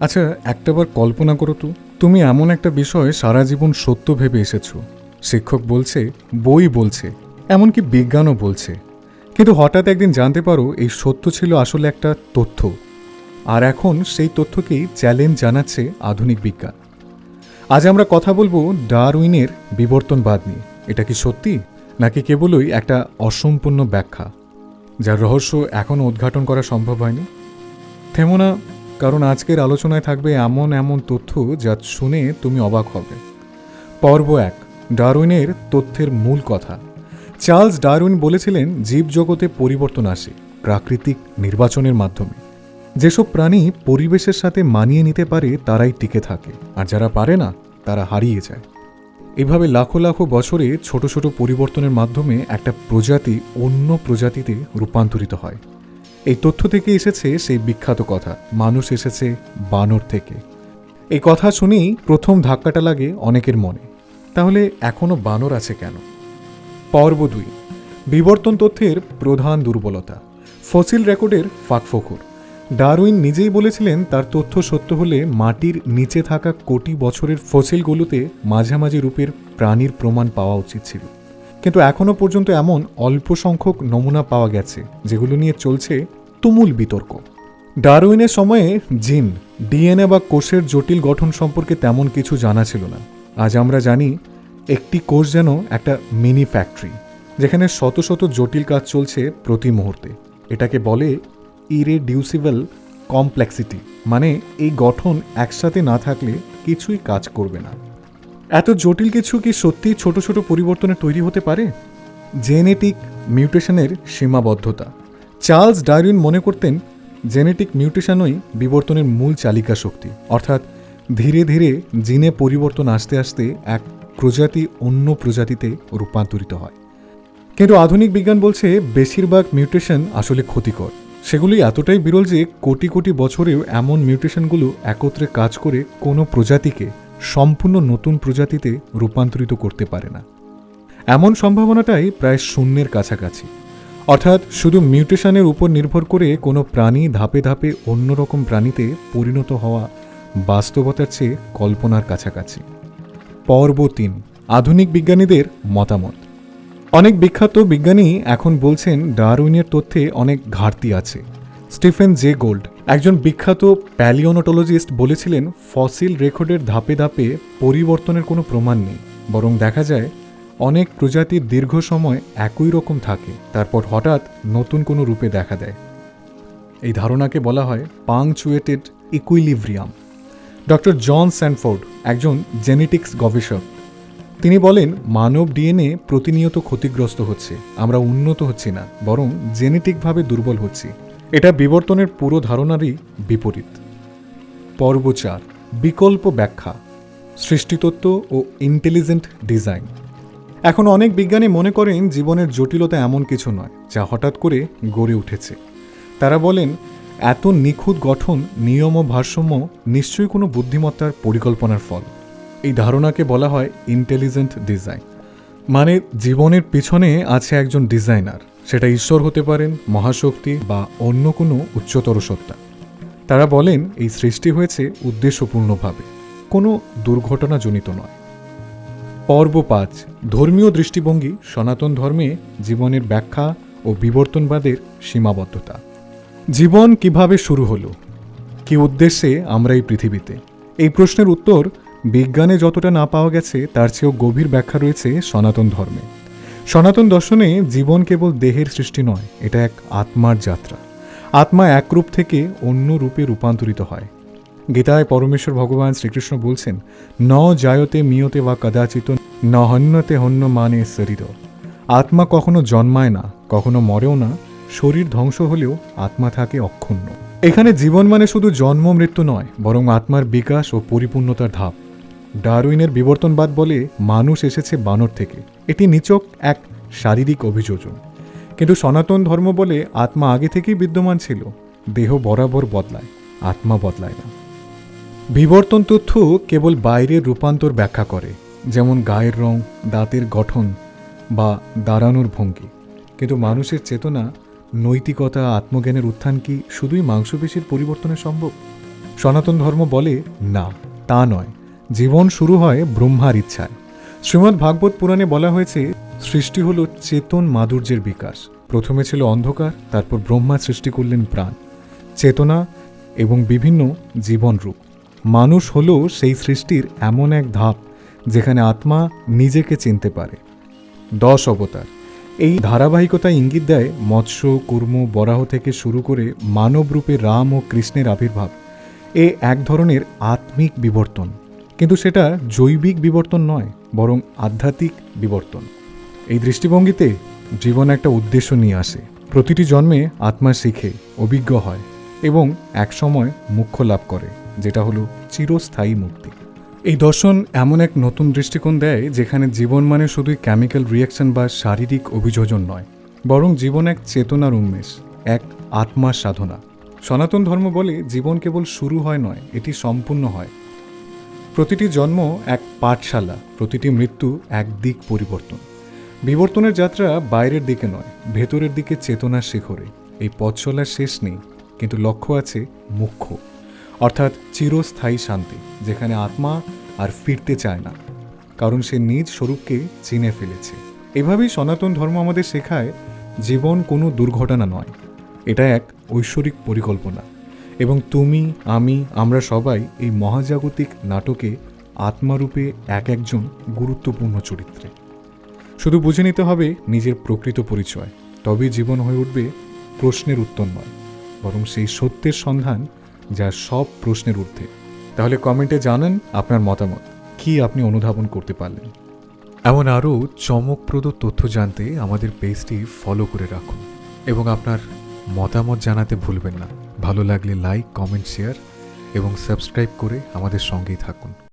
আচ্ছা একটাবার কল্পনা করো তো। তুমি এমন একটা বিষয় সারা জীবন সত্য ভেবে এসেছ। শিক্ষক বলছে, বই বলছে, এমনকি বিজ্ঞানও বলছে। কিন্তু হঠাৎ একদিন জানতে পারো, এই সত্য ছিল আসলে একটা তথ্য। আর এখন সেই তথ্যকেই চ্যালেঞ্জ জানাচ্ছে আধুনিক বিজ্ঞান। আজ আমরা কথা বলব ডারউইনের বিবর্তনবাদ নিয়ে। এটা কি সত্যি? নাকি কেবলই একটা অসম্পূর্ণ ব্যাখ্যা, যার রহস্য এখনও উদ্ঘাটন করা সম্ভব হয়নি? থেমো না। কারণ আজকের আলোচনায় থাকবে এমন এমন তথ্য যা শুনে তুমি অবাক হবে। পর্ব এক, ডারউইনের তথ্যের মূল কথা। চার্লস ডারউইন বলেছিলেন, জীবজগতে পরিবর্তন আসে, প্রাকৃতিক নির্বাচনের মাধ্যমে। যেসব প্রাণী পরিবেশের সাথে মানিয়ে নিতে পারে, তারাই টিকে থাকে, আর যারা পারে না, তারা হারিয়ে যায়। এভাবে লাখো লাখো বছরে ছোট ছোট পরিবর্তনের মাধ্যমে একটা প্রজাতি অন্য প্রজাতিতে রূপান্তরিত হয়। এই তথ্য থেকে এসেছে সেই বিখ্যাত কথা। মানুষ এসেছে বানর থেকে। এই কথা শুনেই প্রথম ধাক্কাটা লাগে অনেকের মনে। তাহলে এখনও বানর আছে কেন? পর্ব দুই। বিবর্তন তথ্যের প্রধান দুর্বলতা। ফসিল রেকর্ডের ফাঁকফোকর ডারউইন নিজেই বলেছিলেন তার তথ্য সত্য হলে মাটির নিচে থাকা কোটি বছরের ফসিলগুলোতে মাঝামাঝি রূপের প্রাণীর প্রমাণ পাওয়া উচিত ছিল। কিন্তু এখনও পর্যন্ত এমন অল্প সংখ্যক নমুনা পাওয়া গেছে, যেগুলো নিয়ে চলছে তুমুল বিতর্ক। ডারউইনের সময়ে জিন, ডিএনএ বা কোষের জটিল গঠন সম্পর্কে তেমন কিছু জানা ছিল না। আজ আমরা জানি একটি কোষ যেন একটা মিনি ফ্যাক্টরি, যেখানে শত শত জটিল কাজ চলছে প্রতি মুহূর্তে। এটাকে বলে ইরেডিউসিবল কমপ্লেক্সিটি মানে এই গঠন একসাথে না থাকলে কিছুই কাজ করবে না। এত জটিল কিছু কি সত্যি ছোট ছোট পরিবর্তনে তৈরি হতে পারে? জেনেটিক মিউটেশনের সীমাবদ্ধতা। চার্লস ডারউইন মনে করতেন, জেনেটিক মিউটেশনই বিবর্তনের মূল চালিকা শক্তি। অর্থাৎ ধীরে ধীরে জিনে পরিবর্তন আসতে আসতে এক প্রজাতি অন্য প্রজাতিতে রূপান্তরিত হয়। কিন্তু আধুনিক বিজ্ঞান বলছে বেশিরভাগ মিউটেশন আসলে ক্ষতিকর। সেগুলি এতটাই বিরল যে কোটি কোটি বছরেও এমন মিউটেশনগুলো একত্রে কাজ করে কোনো প্রজাতিকে সম্পূর্ণ নতুন প্রজাতিতে রূপান্তরিত করতে পারে না। এমন সম্ভাবনাটাই প্রায় শূন্যের কাছাকাছি। অর্থাৎ শুধু মিউটেশনের উপর নির্ভর করে কোনো প্রাণী ধাপে ধাপে অন্যরকম প্রাণীতে পরিণত হওয়া বাস্তবতার চেয়ে কল্পনার কাছাকাছি। পর্ব তিন আধুনিক বিজ্ঞানীদের মতামত। অনেক বিখ্যাত বিজ্ঞানী এখন বলছেন ডারউইনের তথ্যে অনেক ঘাটতি আছে। স্টিফেন জে গোল্ড, একজন বিখ্যাত প্যালিওনোটোলজিস্ট বলেছিলেন, ফসিল রেকর্ডের ধাপে ধাপে পরিবর্তনের কোনো প্রমাণ নেই। বরং দেখা যায়, অনেক প্রজাতির দীর্ঘ সময় একই রকম থাকে। তারপর হঠাৎ নতুন কোনো রূপে দেখা দেয়। এই ধারণাকে বলা হয় punctuated equilibrium doctor John Sanford, একজন জেনেটিক্স গবেষক। তিনি বলেন, মানব ডিএনএ প্রতিনিয়ত ক্ষতিগ্রস্ত হচ্ছে। আমরা উন্নত হচ্ছি না, বরং জেনেটিকভাবে দুর্বল হচ্ছি। এটা বিবর্তনের পুরো ধারণারই বিপরীত। পর্ব চার বিকল্প ব্যাখ্যা, সৃষ্টিতত্ত্ব ও ইন্টেলিজেন্ট ডিজাইন। এখন অনেক বিজ্ঞানী মনে করেন জীবনের জটিলতা এমন কিছু নয়, যা হঠাৎ করে গড়ে উঠেছে। তারা বলেন, এত নিখুঁত গঠন, নিয়ম ও ভারসাম্য নিশ্চয়ই কোনো বুদ্ধিমত্তার পরিকল্পনার ফল। এই ধারণাকে বলা হয় ইন্টেলিজেন্ট ডিজাইন। মানে জীবনের পিছনে আছে একজন ডিজাইনার। সেটা ঈশ্বর হতে পারেন, মহাশক্তি বা অন্য কোনো উচ্চতর সত্তা। তারা বলেন, এই সৃষ্টি হয়েছে উদ্দেশ্যপূর্ণভাবে, কোনো দুর্ঘটনাজনিত নয়। পর্ব পাঁচ, ধর্মীয় দৃষ্টিভঙ্গি, সনাতন ধর্মে জীবনের ব্যাখ্যা ও বিবর্তনবাদের সীমাবদ্ধতা। জীবন কীভাবে শুরু হলো? কি উদ্দেশ্যে আমরা এই পৃথিবীতে? এই প্রশ্নের উত্তর বিজ্ঞানে যতটা না পাওয়া গেছে, তার চেয়েও গভীর ব্যাখ্যা রয়েছে সনাতন ধর্মে। সনাতন দর্শনে জীবন কেবল দেহের সৃষ্টি নয়, এটা এক আত্মার যাত্রা। আত্মা এক রূপ থেকে অন্য রূপে রূপান্তরিত হয়। গীতায় পরমেশ্বর ভগবান শ্রীকৃষ্ণ বলছেন, ন জায়তে মিয়তে বা কদাচিত ন হন্যতে হন্য মানে শরীর আত্মা কখনো জন্মায় না, কখনো মরেও না, শরীর ধ্বংস হলেও আত্মা থাকে অক্ষুণ্ণ। এখানে জীবন মানে শুধু জন্ম, মৃত্যু নয়, বরং আত্মার বিকাশ ও পরিপূর্ণতার ধাপ। ডারউইনের বিবর্তনবাদ বলে মানুষ এসেছে বানর থেকে। এটি নিচক এক শারীরিক অভিযোজন। কিন্তু সনাতন ধর্ম বলে আত্মা আগে থেকেই বিদ্যমান ছিল। দেহ বরাবর বদলায়, আত্মা বদলায় না। বিবর্তন তথ্য কেবল বাইরের রূপান্তর ব্যাখ্যা করে, যেমন গায়ের রং, দাঁতের গঠন বা দাঁড়ানোর ভঙ্গি। কিন্তু মানুষের চেতনা, নৈতিকতা, আত্মজ্ঞানের উত্থান কি শুধুই মাংসপেশির পরিবর্তনে সম্ভব? সনাতন ধর্ম বলে না, তা নয়। জীবন শুরু হয় ব্রহ্মার ইচ্ছায়। শ্রীমদ্ ভাগবত পুরাণে বলা হয়েছে, সৃষ্টি হলো চেতন মাধুর্যের বিকাশ। প্রথমে ছিল অন্ধকার, তারপর ব্রহ্মা সৃষ্টি করলেন প্রাণ। চেতনা এবং বিভিন্ন জীবন রূপ মানুষ হলো সেই সৃষ্টির এমন এক ধাপ, যেখানে আত্মা নিজেকে চিনতে পারে। দশ অবতার। এই ধারাবাহিকতা ইঙ্গিত দেয় মৎস্য, কুর্ম, বরাহ থেকে শুরু করে মানব রূপে রাম ও কৃষ্ণের আবির্ভাব। এ এক ধরনের আত্মিক বিবর্তন। কিন্তু সেটা জৈবিক বিবর্তন নয়, বরং আধ্যাত্মিক বিবর্তন। এই দৃষ্টিভঙ্গিতে জীবন একটা উদ্দেশ্য নিয়ে আসে। প্রতিটি জন্মে আত্মা শিখে, অভিজ্ঞ হয় এবং একসময় মুখ্য লাভ করে, যেটা হলো চিরস্থায়ী মুক্তি। এই দর্শন এমন এক নতুন দৃষ্টিকোণ দেয়, যেখানে জীবন মানে শুধুই কেমিক্যাল রিয়াকশন বা শারীরিক অভিযোজন নয়, বরং জীবন এক চেতনার উন্মেষ, এক আত্মার সাধনা। সনাতন ধর্ম বলে জীবন কেবল শুরু হয় নয়, এটি সম্পূর্ণ হয়। প্রতিটি জন্ম এক পাঠশালা, প্রতিটি মৃত্যু এক দিক পরিবর্তন। বিবর্তনের যাত্রা বাইরের দিকে নয়, ভেতরের দিকে চেতনার শিখরে। এই পথ চলার শেষ নেই, কিন্তু লক্ষ্য আছে মুখ্য। অর্থাৎ চিরস্থায়ী শান্তি, যেখানে আত্মা আর ফিরতে চায় না। কারণ সে নিজ স্বরূপকে চিনে ফেলেছে। এভাবেই সনাতন ধর্ম আমাদের শেখায়, জীবন কোনো দুর্ঘটনা নয়। এটা এক ঐশ্বরিক পরিকল্পনা। এবং তুমি, আমি, আমরা সবাই এই মহাজাগতিক নাটকে আত্মারূপে এক একজন গুরুত্বপূর্ণ চরিত্রে। শুধু বুঝে নিতে হবে নিজের প্রকৃত পরিচয়, তবেই জীবন হয়ে উঠবে প্রশ্নের উত্তর নয়, বরং সেই সত্যের সন্ধান যা সব প্রশ্নের ঊর্ধ্বে। তাহলে কমেন্টে জানান আপনার মতামত, কি আপনি অনুধাবন করতে পারলেন? এমন আরও চমকপ্রদ তথ্য জানতে আমাদের পেজটি ফলো করে রাখুন এবং আপনার মতামত জানাতে ভুলবেন না। ভালো লাগলে লাইক কমেন্ট শেয়ার এবং সাবস্ক্রাইব করে আমাদের সঙ্গেই থাকুন।